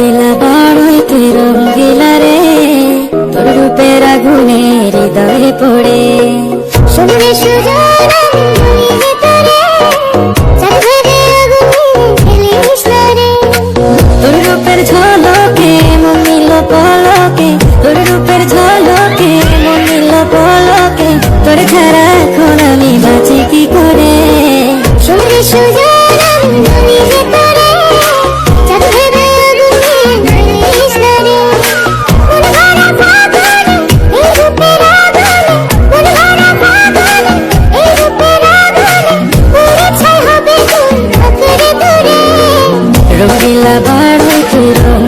রঙ্গিলা বাড়ই তুই রঙ্গিলা রে। তোর রূপের আগুনে হৃদয়ে পড়ে। শুনবে সুজানা তোর রূপের ঝলকে মন নিল পলকে। তোর রূপের ঝলকে মন নিল পলকে। তোর ছাড়া এখন আমি বাঁচি কি করে? শুনবে সুজানা அழகில் பாடுகிறோம்